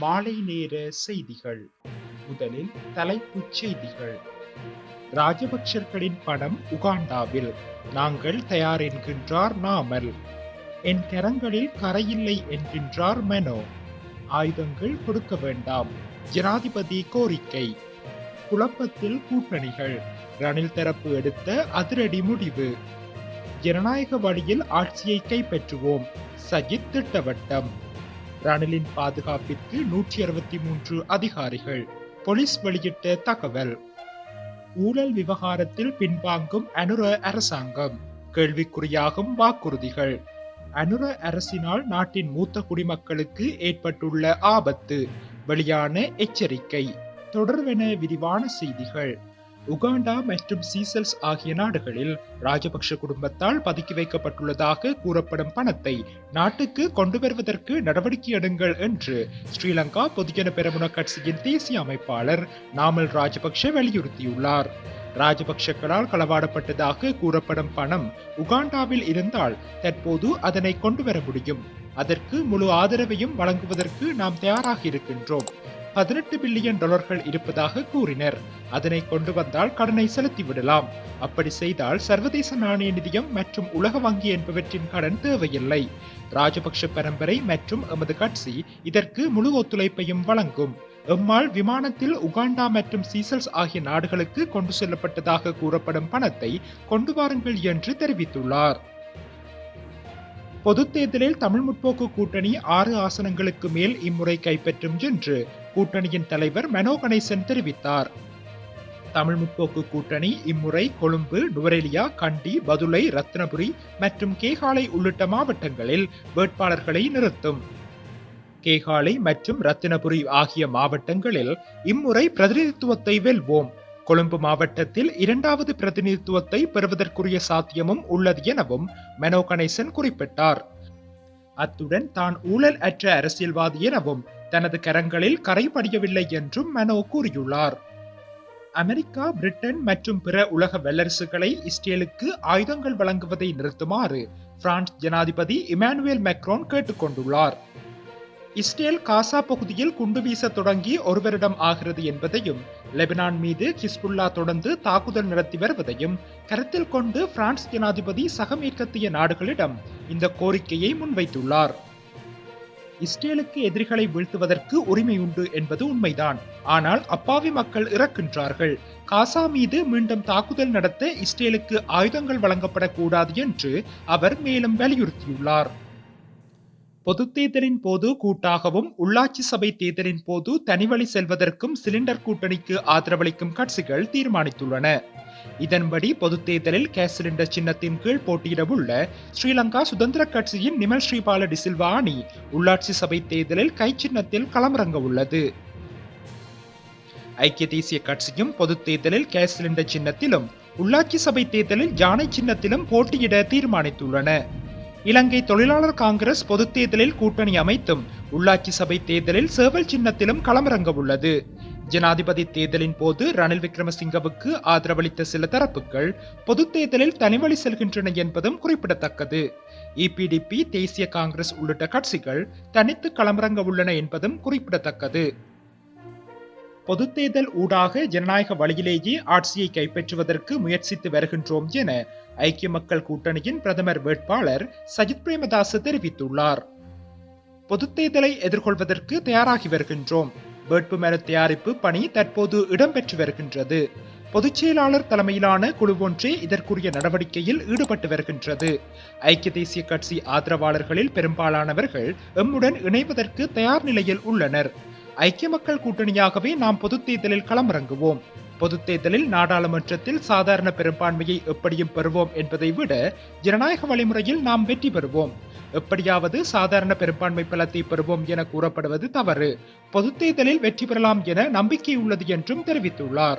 மாலை நேர செய்திகள். முதலில் தலைப்புச் செய்திகள். ராஜபக்சர்களின் பணம் உகாண்டாவில் நாங்கள் தயார் என்கின்றார் நாமல். என் கரங்களில் கரையில்லை என்கின்றார் மெனோ. ஆயுதங்கள் கொடுக்க வேண்டாம் ஜனாதிபதி கோரிக்கை. குழப்பத்தில் கூட்டணிகள். ரணில் தரப்பு எடுத்த அதிரடி முடிவு. ஜனநாயக வழியில் ஆட்சியை கைப்பற்றுவோம். சஜித் திட்டவட்டம். ரணிலின் பாதுகாப்பிற்கு நூற்றி அறுபத்தி மூன்று அதிகாரிகள். போலீஸ் வெளியிட்ட தகவல். ஊழல் விவகாரத்தில் பின்வாங்கும் அனுர அரசாங்கம். கேள்விக்குறியாகும் வாக்குறுதிகள். அனுர அரசினால் நாட்டின் மூத்த குடிமக்களுக்கு ஏற்பட்டுள்ள ஆபத்து. வெளியான எச்சரிக்கை. தொடர்வென விரிவான செய்திகள். உகாண்டா மற்றும் சீசல்ஸ் ஆகிய நாடுகளில் ராஜபக்ஷ குடும்பத்தால் பதுக்கி வைக்கப்பட்டுள்ளதாக கூறப்படும் பணத்தை நாட்டுக்கு கொண்டு வருவதற்கு நடவடிக்கை எடுங்கள் என்று ஸ்ரீலங்கா பொதுஜன பெரமுன கட்சியின் தேசிய அமைப்பாளர் நாமல் ராஜபக்ஷ வலியுறுத்தியுள்ளார். ராஜபக்ஷக்களால் களவாடப்பட்டதாக கூறப்படும் பணம் உகாண்டாவில் இருந்தால் தற்போது அதனை கொண்டு வர முடியும். அதற்கு முழு ஆதரவையும் வழங்குவதற்கு நாம் தயாராக இருக்கின்றோம். பதினெட்டு பில்லியன் டாலர்கள் இருப்பதாக கூறினர். அதனை கொண்டு வந்தால் கடனை செலுத்திவிடலாம் அப்படி செய்தால் சர்வதேச நாணய நிதியம் மற்றும் உலக வங்கி என்பவற்றின் கடன் தேவையில்லை. ராஜபக்ஷ பரம்பரை மற்றும் எமது கட்சி இதற்கு முழு ஒத்துழைப்பையும் வழங்கும். எம்மால் விமானத்தில் உகாண்டா மற்றும் சீசல்ஸ் ஆகிய நாடுகளுக்கு கொண்டு செல்லப்பட்டதாக கூறப்படும் பணத்தை கொண்டு வாருங்கள் என்று தெரிவித்துள்ளார். பொதுத் தேர்தலில் தமிழ் முற்போக்கு கூட்டணி ஆறு ஆசனங்களுக்கு மேல் இம்முறை கைப்பற்றும் என்று கூட்டணியின் தலைவர் மெனோ கணேசன் தெரிவித்தார். தமிழ் முற்போக்கு கூட்டணி இம்முறை கொழும்பு நுவரெலியா கண்டி பதுளை ரத்னபுரி மற்றும் கேகாலை உள்ளிட்ட மாவட்டங்களில் வேட்பாளர்களை நிறுத்தும். கேகாலை மற்றும் ரத்தினபுரி ஆகிய மாவட்டங்களில் இம்முறை பிரதிநிதித்துவத்தை வெல்வோம். கொழும்பு மாவட்டத்தில் இரண்டாவது பிரதிநிதித்துவத்தை பெறுவதற்குரிய சாத்தியமும் உள்ளது எனவும் மெனோ கணேசன் குறிப்பிட்டார். அத்துடன் தான் ஊழல் அற்ற அரசியல்வாதி எனவும் தனது கரங்களில் கரை படியவில்லை என்றும் மெனோ கூறியுள்ளார். அமெரிக்கா பிரிட்டன் மற்றும் பிற உலக வல்லரசுகளை இஸ்ரேலுக்கு ஆயுதங்கள் வழங்குவதை நிறுத்துமாறு பிரான்ஸ் ஜனாதிபதி இமானுவேல் மெக்ரோன் கேட்டுக்கொண்டுள்ளார். இஸ்ரேல் காசா பகுதியில் குண்டு வீச தொடங்கி ஒரு வருடம் ஆகிறது என்பதையும் லெபனான் மீது ஹிஸ்புல்லா தொடர்ந்து தாக்குதல் நடத்தி வருவதையும் கருத்தில் கொண்டு பிரான்ஸ் ஜனாதிபதி சக மேற்கத்திய நாடுகளிடம் இந்த கோரிக்கையை முன்வைத்துள்ளார். இஸ்ரேலுக்கு எதிரிகளை வீழ்த்துவதற்கு உரிமை உண்டு என்பது உண்மைதான். ஆனால் அப்பாவி மக்கள் இறக்கின்றார்கள். காசா மீது மீண்டும் தாக்குதல் நடத்த இஸ்ரேலுக்கு ஆயுதங்கள் வழங்கப்படக்கூடாது என்று அவர் மேலும் வலியுறுத்தியுள்ளார். பொது தேர்தலின் போது கூட்டாகவும் உள்ளாட்சி சபை தேர்தலின் போது தனிவழி செல்வதற்கும் சிலிண்டர் கூட்டணிக்கு ஆதரவளிக்கும் கட்சிகள் தீர்மானித்துள்ளன. இதன்படி பொது தேர்தலில் கேஸ் சிலிண்டர் சின்னத்தின் கீழ் போட்டியிடவுள்ள ஸ்ரீலங்கா சுதந்திர கட்சியின் நிமல் ஸ்ரீபால டிசில்வா அணி உள்ளாட்சி சபை தேர்தலில் கை சின்னத்தில் களமிறங்க உள்ளது. ஐக்கிய தேசிய கட்சியும் பொது தேர்தலில் கேஸ் சிலிண்டர் சின்னத்திலும் உள்ளாட்சி சபை தேர்தலில் யானை சின்னத்திலும் போட்டியிட தீர்மானித்துள்ளன. இலங்கை தொழிலாளர் காங்கிரஸ் பொது தேர்தலில் கூட்டணி அமைத்தும் உள்ளாட்சி சபை தேர்தலில் சேவல் சின்னத்திலும் களமிறங்க உள்ளது. ஜனாதிபதி தேர்தலின் போது ரணில் விக்ரமசிங்கவுக்கு ஆதரவளித்த சில தரப்புகள் பொது தேர்தலில் தனிவழி செல்கின்றன என்பதும் குறிப்பிடத்தக்கது. இபிடிபி தேசிய காங்கிரஸ் உள்ளிட்ட கட்சிகள் தனித்து களமிறங்க உள்ளன என்பதும் குறிப்பிடத்தக்கது. பொதுத்தேர்தல் ஊடாக ஜனநாயக வழியிலேயே ஆட்சியை கைப்பற்றுவதற்கு முயற்சித்து வருகின்றோம் என ஐக்கிய மக்கள் கூட்டணியின் பிரதமர் வேட்பாளர் சஜித் பிரேமதாச தெரிவித்துள்ளார். பொதுத்தேர்தலை எதிர்கொள்வதற்கு தயாராகி வருகின்றோம். வேட்புமனு தயாரிப்பு பணி தற்போது இடம்பெற்று வருகின்றது. பொதுச் செயலாளர் தலைமையிலான குழு ஒன்றே இதற்குரிய நடவடிக்கையில் ஈடுபட்டு வருகின்றது. ஐக்கிய தேசிய கட்சி ஆதரவாளர்களில் பெரும்பாலானவர்கள் எம்முடன் இணைவதற்கு தயார் நிலையில் உள்ளனர். ஐக்கிய மக்கள் கூட்டணியாகவே நாம் பொதுத் தேர்தலில் களமிறங்குவோம். பொதுத் தேர்தலில் நாடாளுமன்றத்தில் சாதாரண பெரும்பான்மையை எப்படியும் பெறுவோம் என்பதை விட ஜனநாயக வழிமுறையில் நாம் வெற்றி பெறுவோம். எப்படியாவது சாதாரண பெரும்பான்மை பலத்தை பெறுவோம் என கூறப்படுவது தவறு. பொதுத் தேர்தலில் வெற்றி பெறலாம் என நம்பிக்கை உள்ளது என்றும் தெரிவித்துள்ளார்.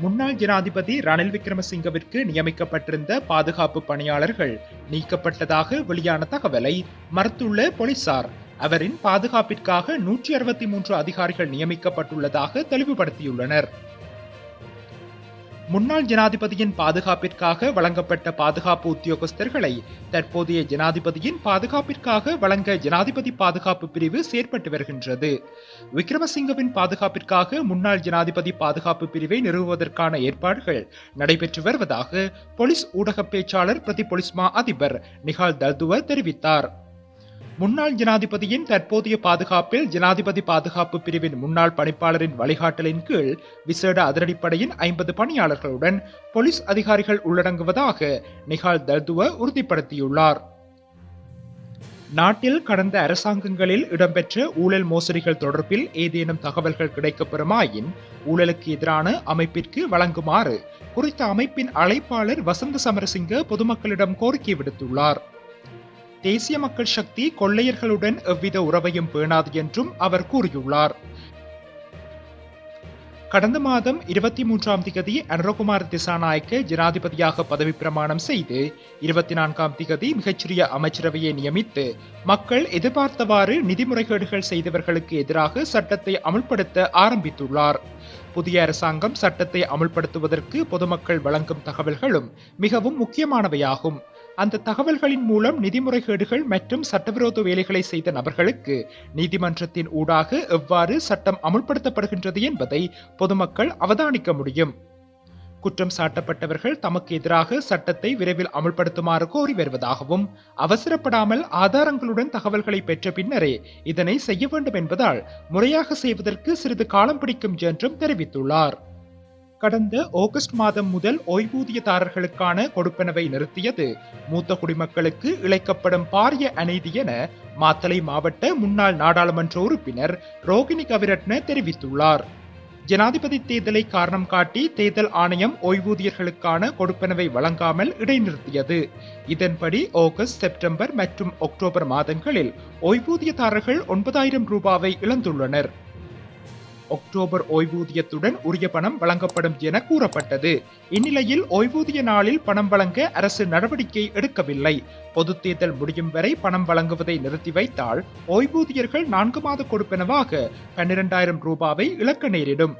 முன்னாள் ஜனாதிபதி ரணில் விக்ரமசிங்கவிற்கு நியமிக்கப்பட்டிருந்த பாதுகாப்பு பணியாளர்கள் நீக்கப்பட்டதாக வெளியான தகவலை மறுத்துள்ள போலீசார் அவரின் பாதுகாப்பிற்காக நூற்றி அறுபத்தி மூன்று அதிகாரிகள் நியமிக்கப்பட்டுள்ளதாக தெளிவுபடுத்தியுள்ளனர். முன்னாள் ஜனாதிபதியின் பாதுகாப்பிற்காக வழங்கப்பட்ட பாதுகாப்பு உத்தியோகஸ்தர்களை தற்போதைய ஜனாதிபதியின் பாதுகாப்பிற்காக வழங்க ஜனாதிபதி பாதுகாப்பு பிரிவு செயற்பட்டு வருகின்றது. விக்ரமசிங்கவின் பாதுகாப்பிற்காக முன்னாள் ஜனாதிபதி பாதுகாப்பு பிரிவை நிறுவுவதற்கான ஏற்பாடுகள் நடைபெற்று வருவதாக போலீஸ் ஊடக பேச்சாளர் பிரதி பொலிஸ்மா மா அதிபர் நிகால் தல்துவ தெரிவித்தார். முன்னாள் ஜனாதிபதியின் தற்போதைய பாதுகாப்பில் ஜனாதிபதி பாதுகாப்பு பிரிவின் முன்னாள் பணிப்பாளரின் வழிகாட்டலின் கீழ் விசேட அதிரடிப்படையின் ஐம்பது பணியாளர்களுடன் போலீஸ் அதிகாரிகள் உள்ளடங்குவதாக நிகால் தல்துவ உறுதிப்படுத்தியுள்ளார். நாட்டில் கடந்த அரசாங்கங்களில் இடம்பெற்ற ஊழல் மோசடிகள் தொடர்பில் ஏதேனும் தகவல்கள் கிடைக்கப்பெறுமாயின் ஊழலுக்கு எதிரான அமைப்பிற்கு வழங்குமாறு குறித்த அமைப்பின் அழைப்பாளர் வசந்த சமரசிங்க பொதுமக்களிடம் கோரிக்கை விடுத்துள்ளார். தேசிய மக்கள் சக்தி கொள்ளையர்களுடன் எவ்வித உறவையும் பேணாது என்றும் அவர் கூறியுள்ளார். கடந்த மாதம் இருபத்தி மூன்றாம் திகதி அனுரகுமார் திசாநாயக்க ஜனாதிபதியாக பதவி பிரமாணம் செய்து இருபத்தி நான்காம் திகதி மிகச்சிறிய அமைச்சரவையை நியமித்து மக்கள் எதிர்பார்த்தவாறு நிதி முறைகேடுகள் செய்தவர்களுக்கு எதிராக சட்டத்தை அமுல்படுத்த ஆரம்பித்துள்ளார். புதிய அரசாங்கம் சட்டத்தை அமுல்படுத்துவதற்கு பொதுமக்கள் வழங்கும் தகவல்களும் மிகவும் முக்கியமானவையாகும். அந்த தகவல்களின் மூலம் நிதி முறைகேடுகள் மற்றும் சட்டவிரோத வேலைகளை செய்த நபர்களுக்கு நீதிமன்றத்தின் ஊடாக எவ்வாறு சட்டம் அமுல்படுத்தப்படுகின்றது என்பதை பொதுமக்கள் அவதானிக்க முடியும். குற்றம் சாட்டப்பட்டவர்கள் தமக்கு எதிராக சட்டத்தை விரைவில் அமுல்படுத்துமாறு கோரி வருவதாகவும் அவசரப்படாமல் ஆதாரங்களுடன் தகவல்களை பெற்ற பின்னரே இதனை செய்ய வேண்டும் என்பதால் முறையாக செய்வதற்கு சிறிது காலம் பிடிக்கும் என்றும் தெரிவித்துள்ளார். கடந்த ஆகஸ்ட் மாதம் முதல் ஓய்வூதியதாரர்களுக்கான கொடுப்பனவை நிறுத்தியது. மூத்த குடிமக்களுக்கு இழைக்கப்படும் பாரிய அநீதி என மாத்தளை மாவட்ட முன்னாள் நாடாளுமன்ற உறுப்பினர் ரோகிணி கவிரட்ன தெரிவித்துள்ளார். ஜனாதிபதி தேர்தலை காரணம் காட்டி தேர்தல் ஆணையம் ஓய்வூதியர்களுக்கான கொடுப்பனவை வழங்காமல் இடைநிறுத்தியது. இதன்படி ஆகஸ்ட் செப்டம்பர் மற்றும் அக்டோபர் மாதங்களில் ஓய்வூதியதாரர்கள் ஒன்பதாயிரம் ரூபாவை இழந்துள்ளனர். அக்டோபர் ஓய்வூதியத்துடன் உரிய பணம் வழங்கப்படும் என கூறப்பட்டது. இந்நிலையில் ஓய்வூதிய நாளில் பணம் வழங்க அரசு நடவடிக்கை எடுக்கவில்லை. பொது தேர்தல் முடியும் வரை பணம் வழங்குவதை நிறுத்தி வைத்தால் ஓய்வூதியர்கள் நான்கு மாத கொடுப்பனவாக பன்னிரண்டாயிரம் ரூபாவை இழக்க நேரிடும்.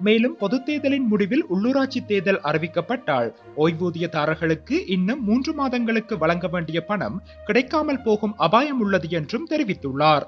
மேலும் பொது தேர்தலின் முடிவில் உள்ளூராட்சி தேர்தல் அறிவிக்கப்பட்டால் ஓய்வூதியதாரர்களுக்கு இன்னும் மூன்று மாதங்களுக்கு வழங்க வேண்டிய பணம் கிடைக்காமல் போகும் அபாயம் உள்ளது என்றும் தெரிவித்துள்ளார்.